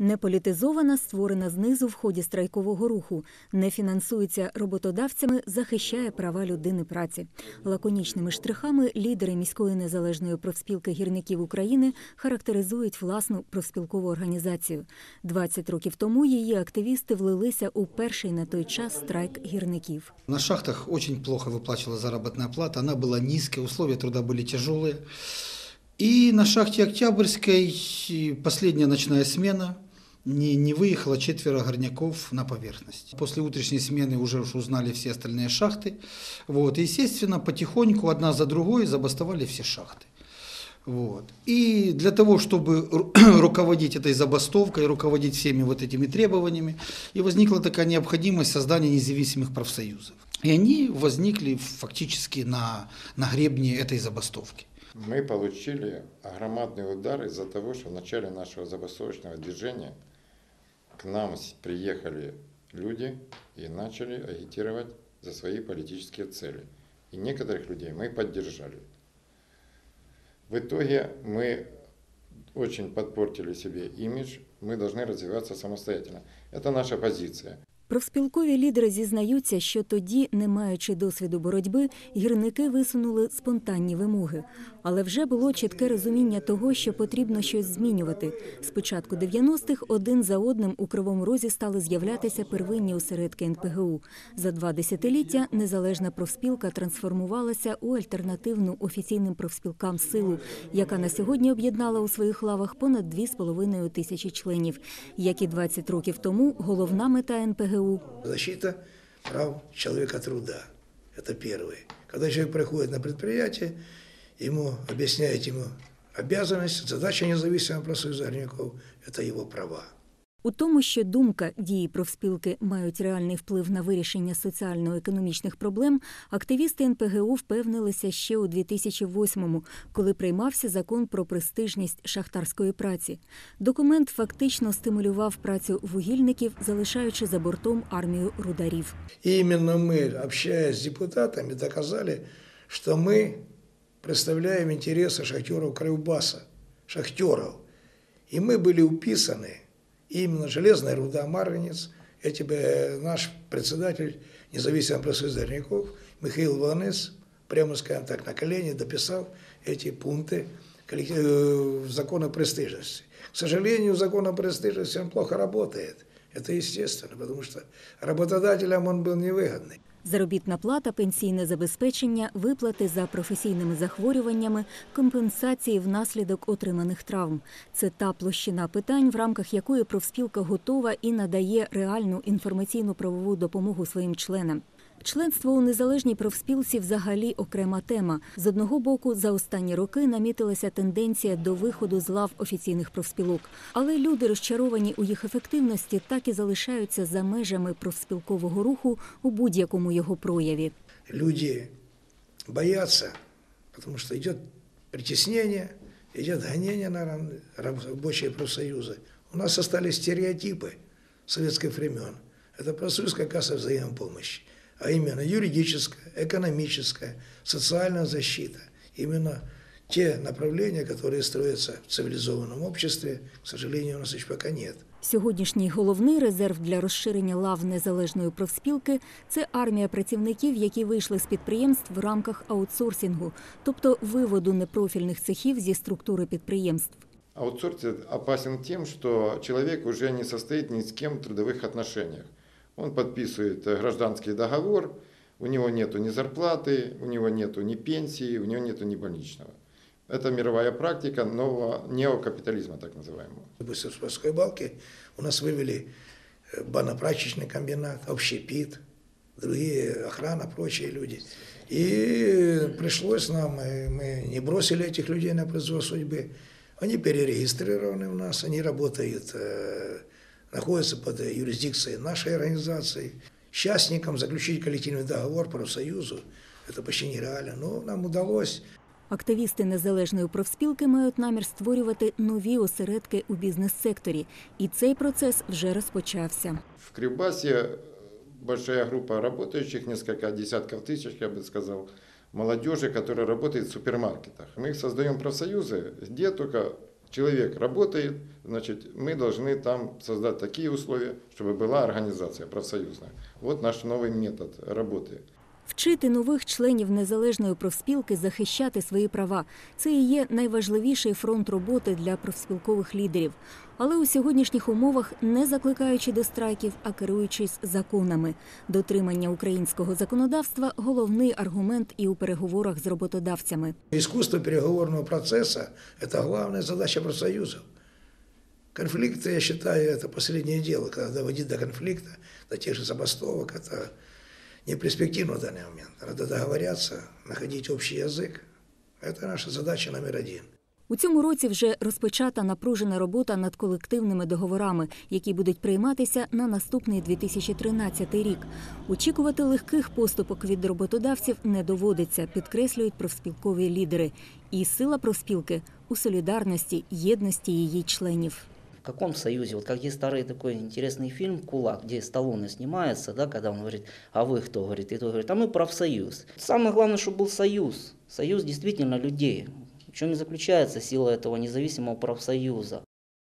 Не політизована, створена знизу в ході страйкового руху, не фінансується роботодавцями, захищає права людини праці. Лаконічними штрихами лідери міської незалежної профспілки гірників України характеризують власну профспілкову організацію. 20 років тому її активісти влилися у перший на той час страйк гірників. На шахтах очень плохо выплачивалась заработная плата, она была низкая, условия труда были тяжелые. И на шахте Октябрьской и последняя ночная смена не, не выехало четверо горняков на поверхность. После утренней смены уже уж узнали все остальные шахты. Вот. И, естественно, потихоньку одна за другой забастовали все шахты. Вот. И для того, чтобы ру- руководить этой забастовкой, руководить всеми вот этими требованиями, и возникла такая необходимость создания независимых профсоюзов. И они возникли фактически на, на гребне этой забастовки. Мы получили громадный удар из-за того, что в начале нашего забастовочного движения к нам приехали люди и начали агитировать за свои политические цели. И некоторых людей мы поддержали. В итоге мы очень подпортили себе имидж, мы должны развиваться самостоятельно. Это наша позиция. Профспілкові лідери зізнаються, що тоді, не маючи досвіду боротьби, гірники висунули спонтанні вимоги. Але вже було чітке розуміння того, що потрібно щось змінювати. З початку 90-х один за одним у Кривому Розі стали з'являтися первинні осередки НПГУ. За два десятиліття незалежна профспілка трансформувалася у альтернативну офіційним профспілкам силу, яка на сьогодні об'єднала у своїх лавах понад 2,5 тисячі членів. Як і 20 років тому, головна мета НПГУ Защита прав человека труда. Это первое. Когда человек приходит на предприятие, ему объясняют ему обязанность, задача независимого профсоюза это его права. У тому, що думка дії профспілки мають реальний вплив на вирішення соціально-економічних проблем, активісти НПГУ впевнилися ще у 2008-му, коли приймався закон про престижність шахтарської праці. Документ фактично стимулював працю вугільників, залишаючи за бортом армію рударів. И именно мы, общаясь с депутатами, доказали, что мы представляем интересы шахтеров Кривбаса, шахтеров. И мы были именно железная руда Марганец, эти бы наш председатель независимого профсоюза горняков Михаил Волонец, прямо скажем так, на колени дописал эти пункты э, закона престижности. К сожалению, закон о престижности он плохо работает. Это естественно, потому что работодателям он был невыгодный. Заробітна плата, пенсійне забезпечення, виплати за професійними захворюваннями, компенсації внаслідок отриманих травм. Це та площина питань, в рамках якої профспілка готова і надає реальну інформаційну правову допомогу своїм членам. Членство у незалежній профспілці взагалі окрема тема. З одного боку, за останні роки намітилася тенденція до виходу з лав офіційних профспілок. Але люди, розчаровані у їх ефективності, так і залишаються за межами профспілкового руху у будь-якому його прояві. Люди боятся, потому что идет притеснение, идет гонение на раб- рабочие профсоюзы. У нас остались стереотипы советских времен. Это профсоюзская касса взаимопомощи, а именно юридическая, экономическая, социальная защита. Именно те направления, которые строятся в цивилизованном обществе, к сожалению, у нас еще пока нет. Сьогоднішній головний резерв для розширення лав незалежної профспілки це армія працівників, які вийшли з підприємств в рамках аутсорсингу, тобто виводу непрофільних цехів зі структури підприємств. Аутсорсинг опасен тем, что человек уже не состоит ни с кем в трудовых отношениях. Он подписывает э, гражданский договор, у него нет ни зарплаты, у него нет ни пенсии, у него нет ни больничного. Это мировая практика нового неокапитализма, так называемого. В Спасской балке у нас вывели э, банно-прачечный комбинат, общепит, другие, охрана, прочие люди. И пришлось нам, э, мы не бросили этих людей на произвол судьбы. Они перерегистрированы у нас, они работают, находятся под юрисдикцией нашей организации. Частникам заключить коллективный договор профсоюзу, это почти нереально, но нам удалось. Активісти незалежної профспілки мають намір створювати нові осередки у бізнес-секторі, і цей процес вже розпочався. В Кривбасе большая группа работающих, несколько десятков тысяч, я бы сказал, молодежи, которая работает в супермаркетах. Мы их создаем профсоюзы, где только Человек работает, значит, мы должны там создать такие условия, чтобы была организация профсоюзная. Вот наш новый метод работы. Вчити нових членів незалежної профспілки захищати свої права це і є найважливіший фронт роботи для профспілкових лідерів. Але у сьогоднішніх умовах не закликаючи до страйків, а керуючись законами. Дотримання українського законодавства головний аргумент і у переговорах з роботодавцями. Искусство переговорного процесса – это главная задача профсоюзов. Конфликты, я считаю, это последнее дело. Когда доводить до конфликта, до тех же забастовок, это не перспективно в данный момент. Надо договоряться, находить общий язык. Это наша задача номер один. У цьому році вже розпочата напружена робота над колективними договорами, які будуть прийматися на наступний 2013 рік. Очікувати легких поступок від роботодавців не доводиться, підкреслюють профспілкові лідери. І сила профспілки у солідарності, єдності її членів. В каком союзе? Вот как есть старый такой интересный фильм «Кулак», где Сталлоне снимается, да, когда он говорит, а вы кто, говорит, и тот говорит, а мы профсоюз. Самое главное, чтобы был союз, союз действительно людей. В чем и заключается сила этого независимого профсоюза.